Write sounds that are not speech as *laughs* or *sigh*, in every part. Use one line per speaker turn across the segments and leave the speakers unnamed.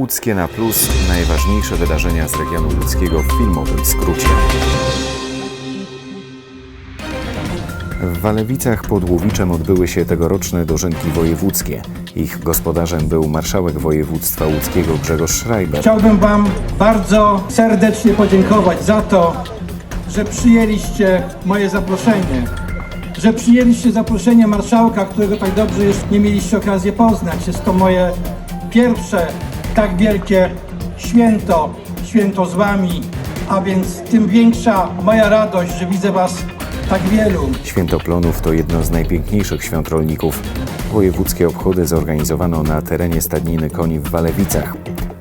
Łódzkie na plus najważniejsze wydarzenia z regionu łódzkiego w filmowym skrócie. W Walewicach pod Łowiczem odbyły się tegoroczne dożynki wojewódzkie. Ich gospodarzem był marszałek województwa łódzkiego Grzegorz Schreiber.
Chciałbym Wam bardzo serdecznie podziękować za to, że przyjęliście moje zaproszenie. Że przyjęliście zaproszenie marszałka, którego tak dobrze już nie mieliście okazji poznać. Jest to moje pierwsze tak wielkie święto, święto z Wami, a więc tym większa moja radość, że widzę Was tak wielu.
Święto Plonów to jedno z najpiękniejszych świąt rolników. Wojewódzkie obchody zorganizowano na terenie stadniny koni w Walewicach.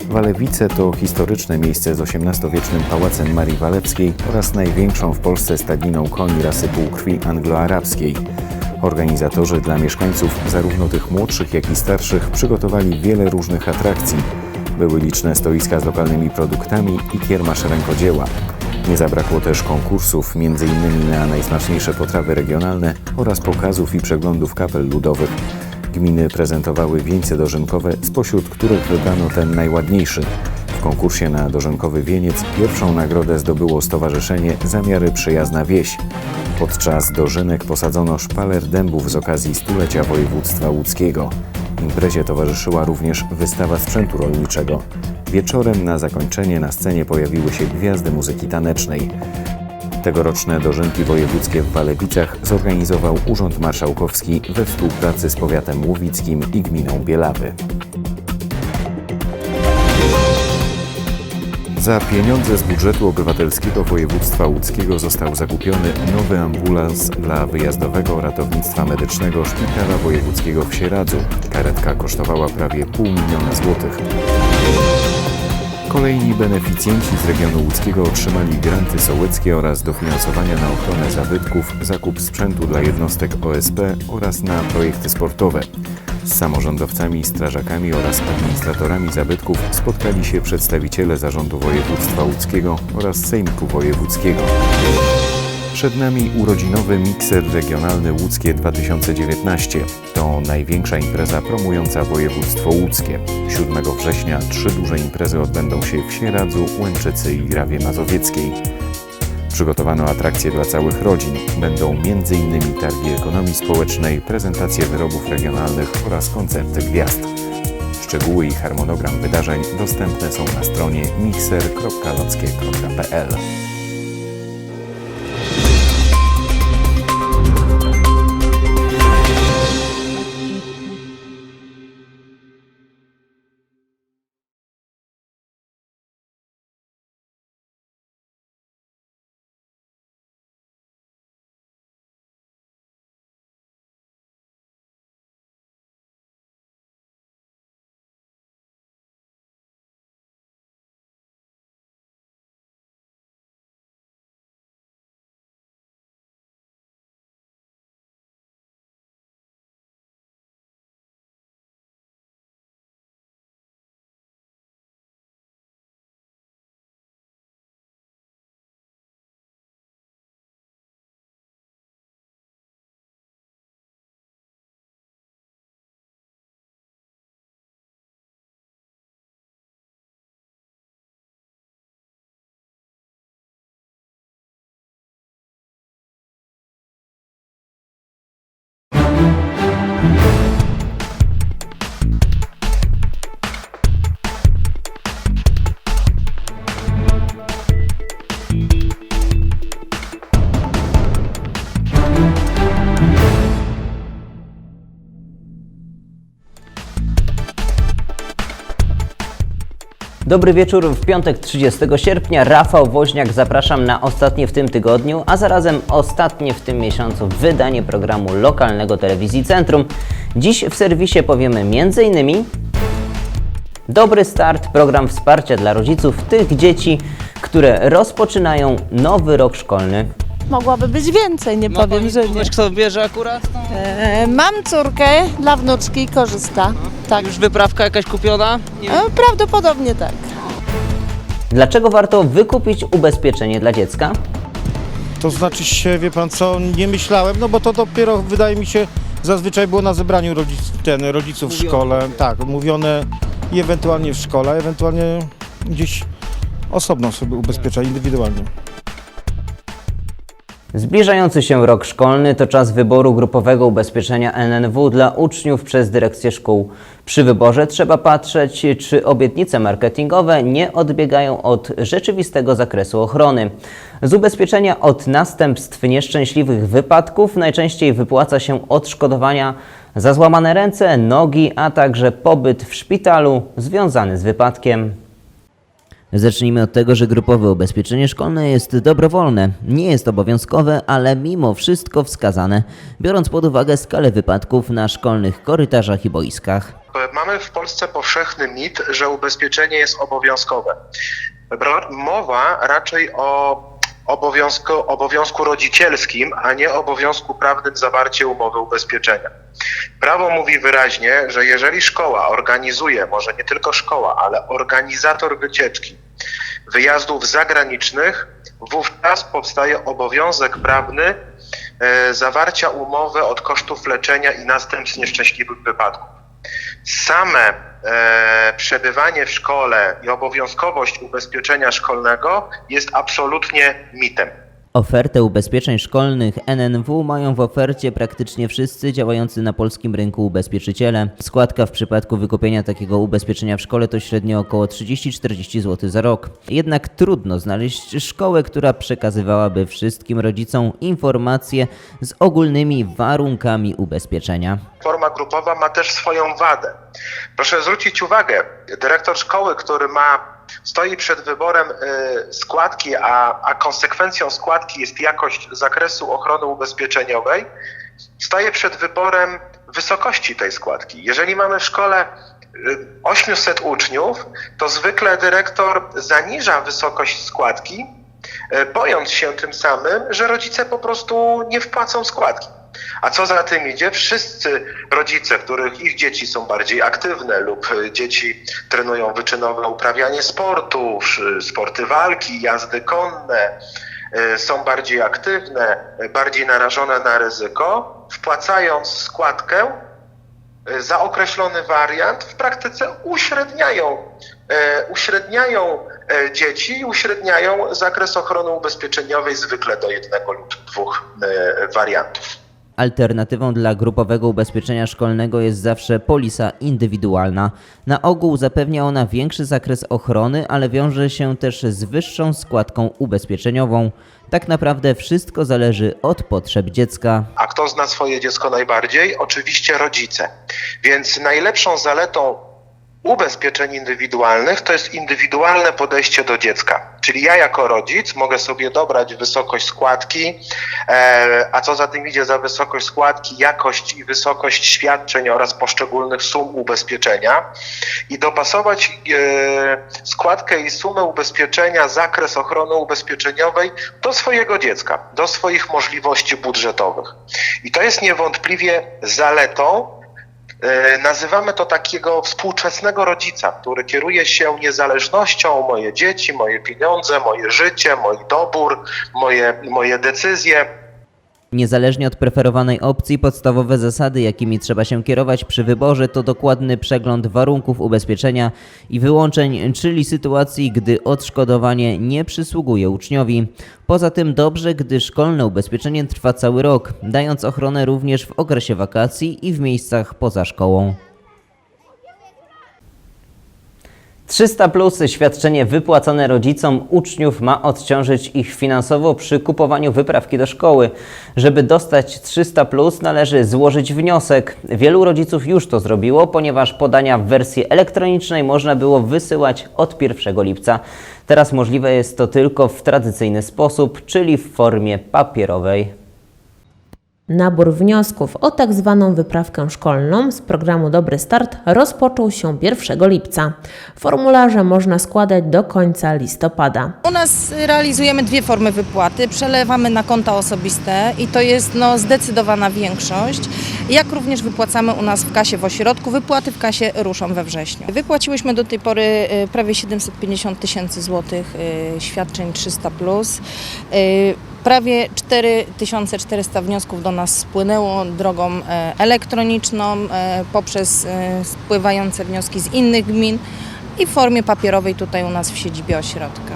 Walewice to historyczne miejsce z XVIII-wiecznym Pałacem Marii Walewskiej oraz największą w Polsce stadniną koni rasy półkrwi angloarabskiej. Organizatorzy dla mieszkańców, zarówno tych młodszych, jak i starszych, przygotowali wiele różnych atrakcji. Były liczne stoiska z lokalnymi produktami i kiermasz rękodzieła. Nie zabrakło też konkursów, m.in. na najsmaczniejsze potrawy regionalne oraz pokazów i przeglądów kapel ludowych. Gminy prezentowały wieńce dożynkowe, spośród których wybrano ten najładniejszy. W konkursie na dożynkowy wieniec pierwszą nagrodę zdobyło Stowarzyszenie Zamiary Przyjazna Wieś. Podczas dożynek posadzono szpaler dębów z okazji stulecia województwa łódzkiego. Imprezie towarzyszyła również wystawa sprzętu rolniczego. Wieczorem na zakończenie na scenie pojawiły się gwiazdy muzyki tanecznej. Tegoroczne dożynki wojewódzkie w Walewicach zorganizował Urząd Marszałkowski we współpracy z powiatem łowickim i gminą Bielawy. Za pieniądze z budżetu obywatelskiego województwa łódzkiego został zakupiony nowy ambulans dla wyjazdowego ratownictwa medycznego Szpitala Wojewódzkiego w Sieradzu. Karetka kosztowała prawie pół miliona złotych. Kolejni beneficjenci z regionu łódzkiego otrzymali granty sołeckie oraz dofinansowania na ochronę zabytków, zakup sprzętu dla jednostek OSP oraz na projekty sportowe. Z samorządowcami, strażakami oraz administratorami zabytków spotkali się przedstawiciele Zarządu Województwa Łódzkiego oraz Sejmiku Wojewódzkiego. Przed nami urodzinowy mikser regionalny Łódzkie 2019. To największa impreza promująca województwo łódzkie. 7 września trzy duże imprezy odbędą się w Sieradzu, Łęczycy i Grawie Mazowieckiej. Przygotowano atrakcje dla całych rodzin. Będą m.in. targi ekonomii społecznej, prezentacje wyrobów regionalnych oraz koncerty gwiazd. Szczegóły i harmonogram wydarzeń dostępne są na stronie mixer.lockie.pl.
Dobry wieczór. W piątek 30 sierpnia Rafał Woźniak zapraszam na ostatnie w tym tygodniu, a zarazem ostatnie w tym miesiącu wydanie programu lokalnego Telewizji Centrum. Dziś w serwisie powiemy m.in. Dobry start, program wsparcia dla rodziców tych dzieci, które rozpoczynają nowy rok szkolny.
Mogłaby być więcej, nie
Ma
powiem,
pani
że nie.
kogoś, kto bierze akurat? No.
E, mam córkę dla wnuczki, korzysta. Tak.
Już wyprawka jakaś kupiona? Nie.
E, prawdopodobnie tak.
Dlaczego warto wykupić ubezpieczenie dla dziecka?
To znaczy się, wie pan co, nie myślałem, no bo to dopiero wydaje mi się zazwyczaj było na zebraniu rodzic, ten, rodziców w
Mówione.
szkole, tak, mówione i ewentualnie w szkole, ewentualnie gdzieś osobno sobie ubezpiecza indywidualnie.
Zbliżający się rok szkolny to czas wyboru grupowego ubezpieczenia NNW dla uczniów przez dyrekcję szkół. Przy wyborze trzeba patrzeć, czy obietnice marketingowe nie odbiegają od rzeczywistego zakresu ochrony. Z ubezpieczenia od następstw nieszczęśliwych wypadków najczęściej wypłaca się odszkodowania za złamane ręce, nogi, a także pobyt w szpitalu związany z wypadkiem. Zacznijmy od tego, że grupowe ubezpieczenie szkolne jest dobrowolne. Nie jest obowiązkowe, ale mimo wszystko wskazane, biorąc pod uwagę skalę wypadków na szkolnych korytarzach i boiskach.
Mamy w Polsce powszechny mit, że ubezpieczenie jest obowiązkowe. Mowa raczej o obowiązku, obowiązku rodzicielskim, a nie obowiązku prawnym zawarcia umowy ubezpieczenia. Prawo mówi wyraźnie, że jeżeli szkoła organizuje, może nie tylko szkoła, ale organizator wycieczki, wyjazdów zagranicznych, wówczas powstaje obowiązek prawny e, zawarcia umowy od kosztów leczenia i następstw nieszczęśliwych wypadków same e, przebywanie w szkole i obowiązkowość ubezpieczenia szkolnego jest absolutnie mitem.
Ofertę ubezpieczeń szkolnych NNW mają w ofercie praktycznie wszyscy działający na polskim rynku ubezpieczyciele. Składka w przypadku wykupienia takiego ubezpieczenia w szkole to średnio około 30-40 zł za rok. Jednak trudno znaleźć szkołę, która przekazywałaby wszystkim rodzicom informacje z ogólnymi warunkami ubezpieczenia.
Forma grupowa ma też swoją wadę. Proszę zwrócić uwagę, dyrektor szkoły, który ma stoi przed wyborem y, składki, a, a konsekwencją składki jest jakość zakresu ochrony ubezpieczeniowej, staje przed wyborem wysokości tej składki. Jeżeli mamy w szkole y, 800 uczniów, to zwykle dyrektor zaniża wysokość składki, y, bojąc się tym samym, że rodzice po prostu nie wpłacą składki. A co za tym idzie, wszyscy rodzice, których ich dzieci są bardziej aktywne lub y, dzieci trenują wyczynowe uprawianie sportu, sporty walki, jazdy konne, y, są bardziej aktywne, y, bardziej narażone na ryzyko, wpłacając składkę za określony wariant, w praktyce uśredniają, e, uśredniają e, dzieci, uśredniają zakres ochrony ubezpieczeniowej zwykle do jednego lub dwóch e, wariantów.
Alternatywą dla grupowego ubezpieczenia szkolnego jest zawsze polisa indywidualna. Na ogół zapewnia ona większy zakres ochrony, ale wiąże się też z wyższą składką ubezpieczeniową. Tak naprawdę wszystko zależy od potrzeb dziecka.
A kto zna swoje dziecko najbardziej? Oczywiście rodzice. Więc najlepszą zaletą ubezpieczeń indywidualnych to jest indywidualne podejście do dziecka. Czyli ja jako rodzic mogę sobie dobrać wysokość składki, e, a co za tym idzie za wysokość składki, jakość i wysokość świadczeń oraz poszczególnych sum ubezpieczenia i dopasować e, składkę i sumę ubezpieczenia, zakres ochrony ubezpieczeniowej do swojego dziecka, do swoich możliwości budżetowych. I to jest niewątpliwie zaletą Nazywamy to takiego współczesnego rodzica, który kieruje się niezależnością, moje dzieci, moje pieniądze, moje życie, mój dobór, moje, moje decyzje.
Niezależnie od preferowanej opcji, podstawowe zasady, jakimi trzeba się kierować przy wyborze, to dokładny przegląd warunków ubezpieczenia i wyłączeń, czyli sytuacji, gdy odszkodowanie nie przysługuje uczniowi. Poza tym dobrze, gdy szkolne ubezpieczenie trwa cały rok, dając ochronę również w okresie wakacji i w miejscach poza szkołą. 300 plus świadczenie wypłacone rodzicom uczniów ma odciążyć ich finansowo przy kupowaniu wyprawki do szkoły. Żeby dostać 300 plus należy złożyć wniosek. Wielu rodziców już to zrobiło, ponieważ podania w wersji elektronicznej można było wysyłać od 1 lipca. Teraz możliwe jest to tylko w tradycyjny sposób, czyli w formie papierowej.
Nabór wniosków o tak zwaną wyprawkę szkolną z programu Dobry Start rozpoczął się 1 lipca. Formularze można składać do końca listopada.
U nas realizujemy dwie formy wypłaty. Przelewamy na konta osobiste i to jest no, zdecydowana większość.
jak również wypłacamy u nas w kasie w ośrodku. Wypłaty w kasie ruszą we wrześniu. Wypłaciłyśmy do tej pory y, prawie 750 tysięcy złotych y, świadczeń 300+. Plus. Prawie 4400 wniosków do nas spłynęło drogą e, elektroniczną e, poprzez e, spływające wnioski z innych gmin i w formie papierowej tutaj u nas w siedzibie ośrodka.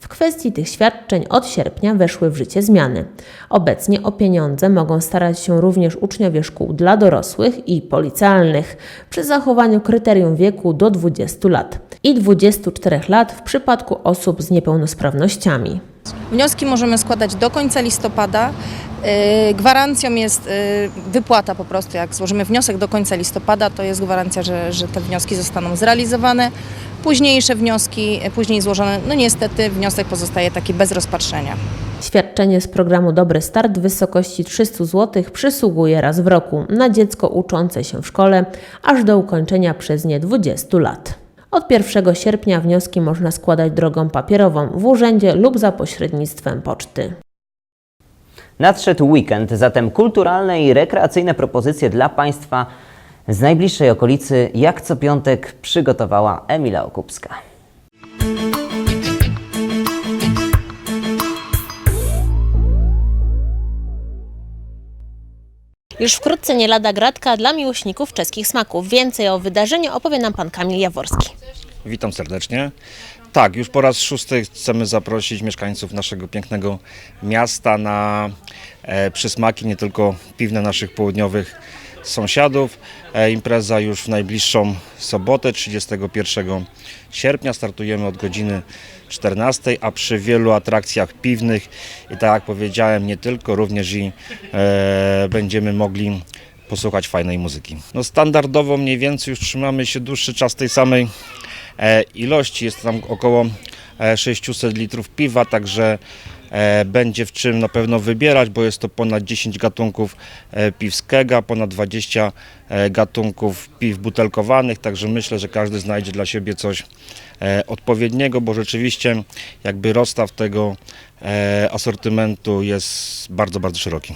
W kwestii tych świadczeń od sierpnia weszły w życie zmiany. Obecnie o pieniądze mogą starać się również uczniowie szkół dla dorosłych i policjalnych przy zachowaniu kryterium wieku do 20 lat i 24 lat w przypadku osób z niepełnosprawnościami.
Wnioski możemy składać do końca listopada. Yy, Gwarancją jest yy, wypłata po prostu. Jak złożymy wniosek do końca listopada, to jest gwarancja, że, że te wnioski zostaną zrealizowane. Późniejsze wnioski, yy, później złożone, no niestety wniosek pozostaje taki bez rozpatrzenia.
Świadczenie z programu Dobry Start w wysokości 300 zł przysługuje raz w roku na dziecko uczące się w szkole, aż do ukończenia przez nie 20 lat. Od 1 sierpnia wnioski można składać drogą papierową w urzędzie lub za pośrednictwem poczty.
Nadszedł weekend, zatem kulturalne i rekreacyjne propozycje dla Państwa z najbliższej okolicy, jak co piątek przygotowała Emila Okupska.
Już wkrótce nie lada gratka dla miłośników czeskich smaków. Więcej o wydarzeniu opowie nam pan Kamil Jaworski.
Witam serdecznie. Tak, już po raz szósty chcemy zaprosić mieszkańców naszego pięknego miasta na e, przysmaki, nie tylko piwne naszych południowych sąsiadów. E, impreza już w najbliższą sobotę, 31 sierpnia. Startujemy od godziny 14, a przy wielu atrakcjach piwnych i tak jak powiedziałem, nie tylko, również i e, będziemy mogli posłuchać fajnej muzyki. No standardowo mniej więcej już trzymamy się dłuższy czas tej samej e, ilości. Jest tam około e, 600 litrów piwa, także e, będzie w czym na pewno wybierać, bo jest to ponad 10 gatunków e, piw z kega, ponad 20 e, gatunków piw butelkowanych, także myślę, że każdy znajdzie dla siebie coś e, odpowiedniego, bo rzeczywiście jakby rozstaw tego e, asortymentu jest bardzo, bardzo szeroki.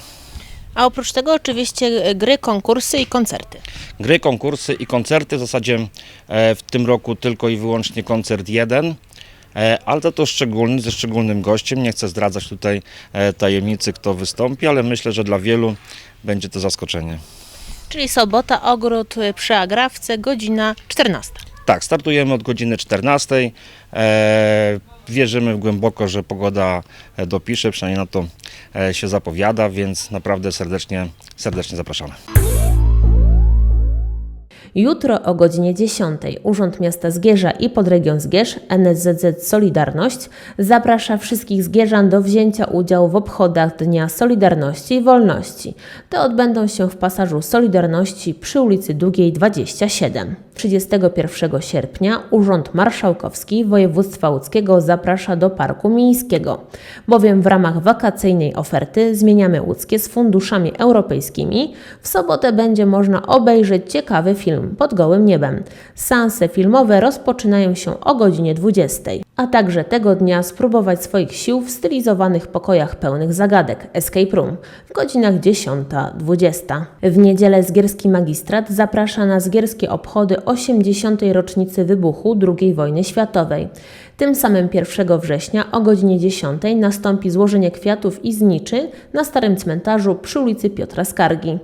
A oprócz tego oczywiście gry, konkursy i koncerty.
Gry, konkursy i koncerty. W zasadzie e, w tym roku tylko i wyłącznie koncert jeden. E, Ale to, to szczególny, ze szczególnym gościem. Nie chcę zdradzać tutaj e, tajemnicy, kto wystąpi, ale myślę, że dla wielu będzie to zaskoczenie.
Czyli sobota, ogród przy Agrawce, godzina 14.
Tak, startujemy od godziny 14. E, Wierzymy głęboko, że pogoda e, dopisze, przynajmniej na to e, się zapowiada, więc naprawdę serdecznie, serdecznie zapraszamy.
Jutro o godzinie 10 Urząd Miasta Zgierza i Podregion Zgierz NSZZ Solidarność zaprasza wszystkich Zgierzan do wzięcia udziału w obchodach Dnia Solidarności i Wolności. Te odbędą się w pasażu Solidarności przy ulicy Długiej 27. 31 sierpnia Urząd Marszałkowski Województwa Łódzkiego zaprasza do Parku Miejskiego, bowiem w ramach wakacyjnej oferty Zmieniamy Łódzkie z funduszami europejskimi w sobotę będzie można obejrzeć ciekawy film pod gołym niebem. Seanse filmowe rozpoczynają się o godzinie 20, a także tego dnia spróbować swoich sił w stylizowanych pokojach pełnych zagadek Escape Room w godzinach 10-20. W niedzielę Zgierski Magistrat zaprasza na zgierskie obchody 80. rocznicy wybuchu II wojny światowej. Tym samym 1 września o godzinie 10 nastąpi złożenie kwiatów i zniczy na Starym Cmentarzu przy ulicy Piotra Skargi.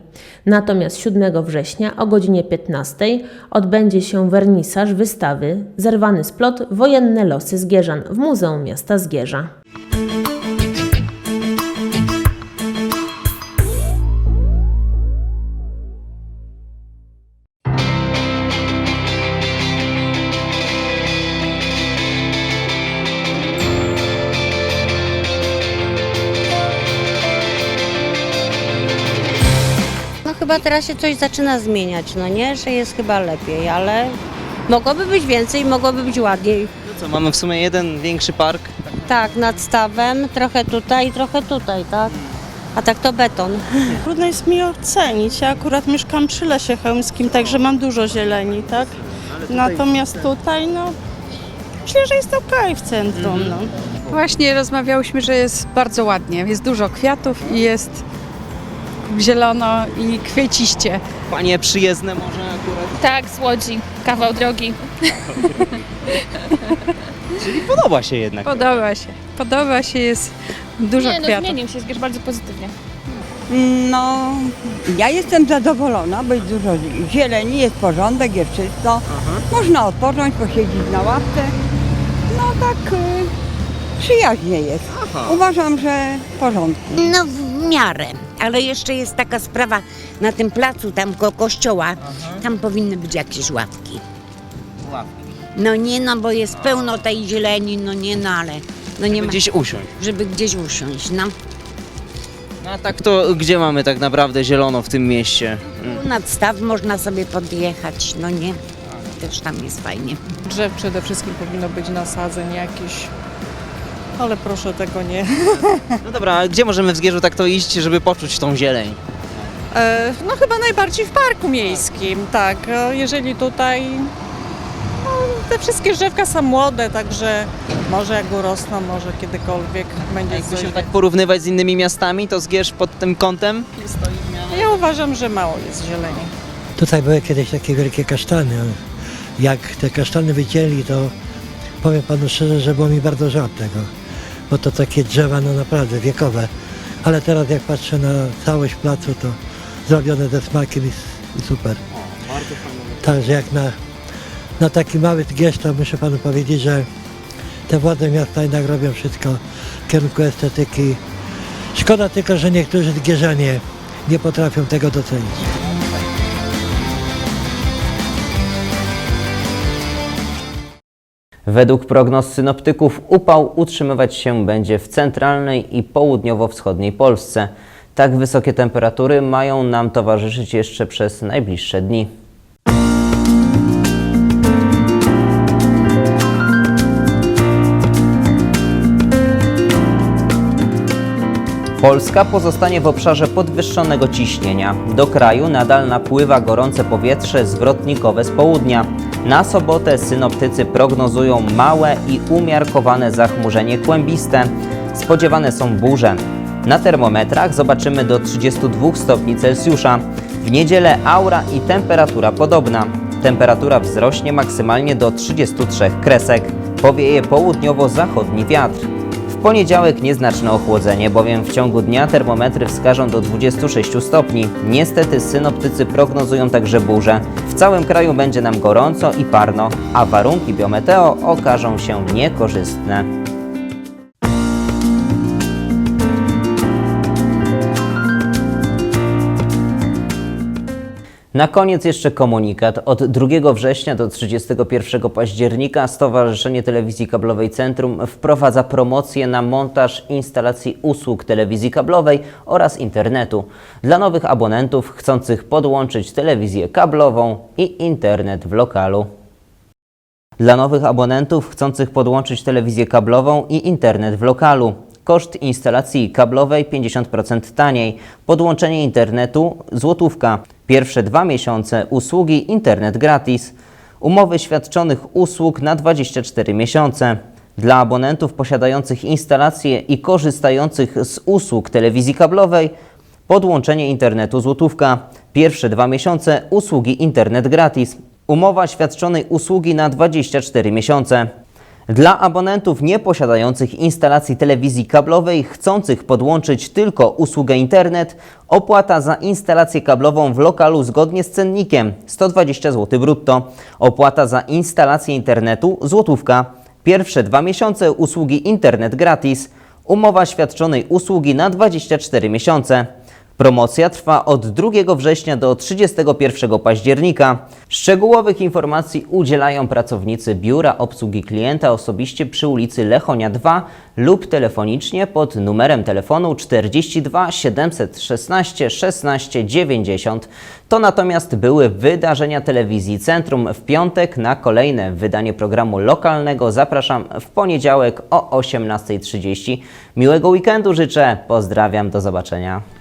Natomiast 7 września o godzinie 15 odbędzie się wernisaż wystawy Zerwany splot Wojenne losy Zgierzan w Muzeum Miasta Zgierza.
Chyba teraz się coś zaczyna zmieniać, no nie? Że jest chyba lepiej, ale mogłoby być więcej, mogłoby być ładniej.
No co, mamy w sumie jeden większy park.
Tak, nad stawem, trochę tutaj i trochę tutaj, tak? A tak to beton. *laughs*
Trudno jest mi ocenić. Ja akurat mieszkam przy Lesie Chełmskim, także mam dużo zieleni, tak? Natomiast tutaj, no, myślę, że jest okej w centrum, no.
Właśnie rozmawiałyśmy, że jest bardzo ładnie. Jest dużo kwiatów i jest zielono i kwieciście.
Panie przyjezdne może akurat?
Tak, z Łodzi, kawał drogi. *laughs*
Czyli podoba się jednak.
Podoba się. Podoba się, jest dużo
Nie, no
kwiatów.
zmienił się Zgierz bardzo pozytywnie.
No, ja jestem zadowolona, bo jest dużo zieleni, jest porządek, jest czysto. Można odpocząć, posiedzieć na ławce. No tak y, przyjaźnie jest. Uważam, że w porządku.
No w miarę, ale jeszcze jest taka sprawa na tym placu tam koło kościoła, tam powinny być jakieś ławki. No nie no, bo jest pełno tej zieleni, no nie no, ale no nie ma,
Gdzieś usiąść.
żeby gdzieś usiąść, no.
No a tak to gdzie mamy tak naprawdę zielono w tym mieście? Mm.
Nad staw można sobie podjechać, no nie, też tam jest fajnie.
Drzew przede wszystkim powinno być nasadzeń jakiś, ale proszę tego nie. *laughs*
No dobra, a gdzie możemy w Zgierzu tak to iść, żeby poczuć tą zieleń?
E, no chyba najbardziej w parku miejskim, tak. E, Jeżeli tutaj no, te wszystkie drzewka są młode, także może jak urosną, może kiedykolwiek będzie
Jakby
coś.
się tak porównywać z innymi miastami, to Zgierz pod tym kątem?
Ja uważam, że mało jest zieleni.
Tutaj były kiedyś takie wielkie kasztany. Jak te kasztany wycięli, to powiem panu szczerze, że było mi bardzo żal tego. Bo to takie drzewa, no naprawdę wiekowe. Ale teraz jak patrzę na całość placu, to zrobione ze smakiem i, i super. Także jak na, na taki mały Zgierz, to muszę panu powiedzieć, że te władze miasta jednak robią wszystko w kierunku estetyki. Szkoda tylko, że niektórzy Zgierzanie nie potrafią tego docenić.
Według prognoz synoptyków upał utrzymywać się będzie w centralnej i południowo-wschodniej Polsce. Tak wysokie temperatury mają nam towarzyszyć jeszcze przez najbliższe dni. Polska pozostanie w obszarze podwyższonego ciśnienia. Do kraju nadal napływa gorące powietrze zwrotnikowe z południa. Na sobotę synoptycy prognozują małe i umiarkowane zachmurzenie kłębiste. Spodziewane są burze. Na termometrach zobaczymy do 32 stopni Celsjusza. W niedzielę aura i temperatura podobna. Temperatura wzrośnie maksymalnie do 33 kresek. Powieje południowo-zachodni wiatr. Poniedziałek nieznaczne ochłodzenie, bowiem w ciągu dnia termometry wskażą do 26 stopni. Niestety synoptycy prognozują także burze. W całym kraju będzie nam gorąco i parno, a warunki biometeo okażą się niekorzystne. Na koniec jeszcze komunikat. Od 2 września do 31 października Stowarzyszenie Telewizji Kablowej Centrum wprowadza promocję na montaż instalacji usług telewizji kablowej oraz internetu dla nowych abonentów chcących podłączyć telewizję kablową i internet w lokalu. Dla nowych abonentów chcących podłączyć telewizję kablową i internet w lokalu. Koszt instalacji kablowej 50% taniej. Podłączenie internetu złotówka. Pierwsze dwa miesiące usługi internet gratis. Umowy świadczonych usług na 24 miesiące. Dla abonentów posiadających instalacje i korzystających z usług telewizji kablowej podłączenie internetu złotówka. Pierwsze dwa miesiące usługi internet gratis. Umowa świadczonej usługi na 24 miesiące. Dla abonentów nieposiadających instalacji telewizji kablowej, chcących podłączyć tylko usługę internet, opłata za instalację kablową w lokalu zgodnie z cennikiem 120 zł brutto. Opłata za instalację internetu złotówka. Pierwsze dwa miesiące usługi internet gratis. Umowa świadczonej usługi na 24 miesiące. Promocja trwa od 2 września do 31 października. Szczegółowych informacji udzielają pracownicy Biura Obsługi Klienta osobiście przy ulicy Lechonia 2 lub telefonicznie pod numerem telefonu 42 716 16 90. To natomiast były wydarzenia telewizji Centrum. W piątek na kolejne wydanie programu lokalnego zapraszam w poniedziałek o 18.30. Miłego weekendu życzę. Pozdrawiam, do zobaczenia.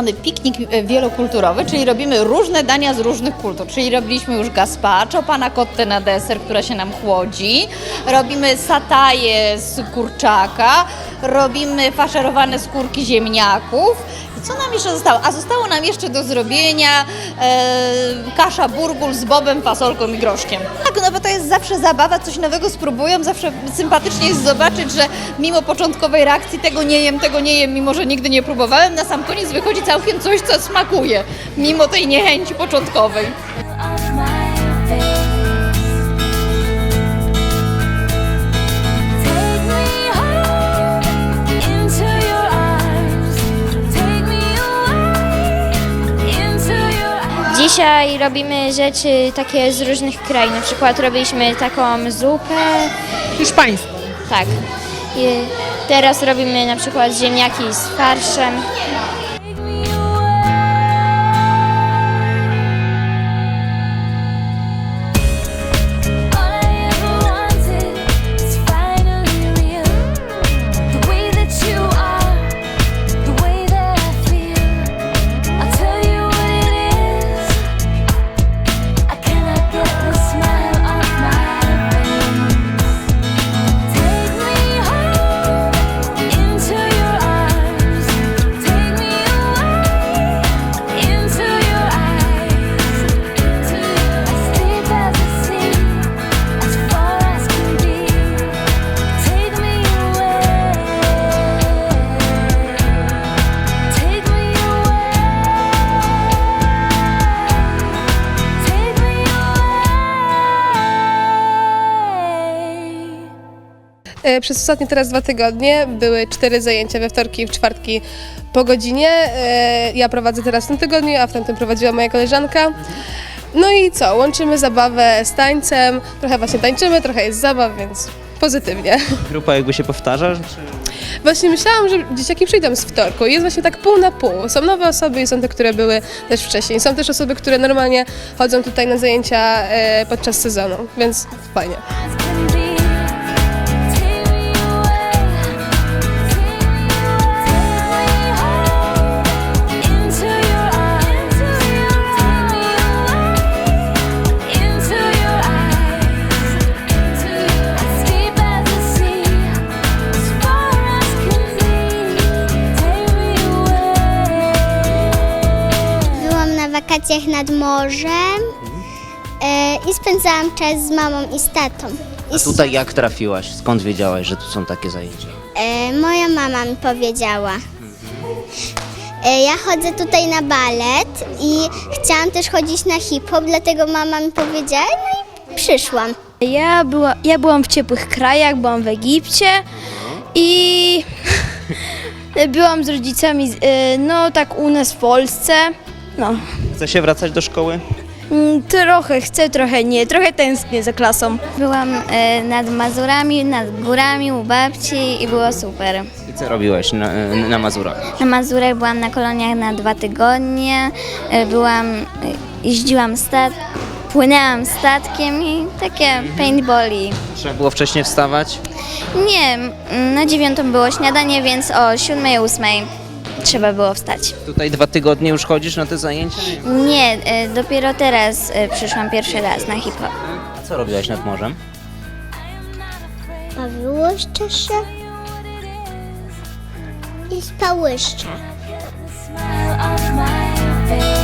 Mamy piknik e, wielokulturowy, czyli robimy różne dania z różnych kultur. Czyli robiliśmy już gazpacho, pana kottę na deser, która się nam chłodzi. Robimy sataje z kurczaka. Robimy faszerowane skórki ziemniaków. Co nam jeszcze zostało? A zostało nam jeszcze do zrobienia e, kasza burgul z bobem, fasolką i groszkiem. Tak, no bo to jest zawsze zabawa, coś nowego spróbują. Zawsze sympatycznie jest zobaczyć, że mimo początkowej reakcji tego nie jem, tego nie jem, mimo że nigdy nie próbowałem, na sam koniec wychodzi całkiem coś, co smakuje, mimo tej niechęci początkowej.
Dzisiaj robimy rzeczy takie z różnych krain. Na przykład robiliśmy taką zupę.
Hiszpańską.
Tak. I teraz robimy na przykład ziemniaki z farszem.
Przez ostatnie teraz dwa tygodnie były cztery zajęcia we wtorki i w czwartki po godzinie. E, Ja prowadzę teraz w tym tygodniu, a w tamtym prowadziła moja koleżanka. No i co, łączymy zabawę z tańcem, trochę właśnie tańczymy, trochę jest zabaw, więc pozytywnie. *laughs*
Grupa jakby się powtarza?
Właśnie myślałam, że dzieciaki przyjdą z wtorku. Jest właśnie tak pół na pół. Są nowe osoby i są te, które były też wcześniej. Są też osoby, które normalnie chodzą tutaj na zajęcia e, podczas sezonu, więc fajnie.
Na wakacjach nad morzem e, i spędzałam czas z mamą i z tatą. I
A tutaj jak trafiłaś? Skąd wiedziałaś, że tu są takie zajęcia?
E, moja mama mi powiedziała. E, ja chodzę tutaj na balet i chciałam też chodzić na hip-hop, dlatego mama mi powiedziała, no i przyszłam.
Ja, była, ja byłam w ciepłych krajach, byłam w Egipcie i *laughs* byłam z rodzicami, no tak u nas w Polsce. No,
Chce się wracać do szkoły?
Mm, trochę chcę, trochę nie, trochę tęsknię za klasą. Byłam e, nad Mazurami, nad górami u babci i było super.
I co robiłeś na, na Mazurach?
Na Mazurach byłam na koloniach na dwa tygodnie, e, byłam, e, jeździłam stat, płynęłam statkiem i takie paintballi.
Trzeba było wcześniej wstawać?
Nie, na dziewiątą było śniadanie, więc o siódmej, ósmej trzeba było wstać.
Tutaj dwa tygodnie już chodzisz na te zajęcia?
Nie, e, dopiero teraz e, przyszłam pierwszy raz na hip-hop.
A co robiłaś nad morzem?
Bawiłyście się i spałyście.
Smile off my face.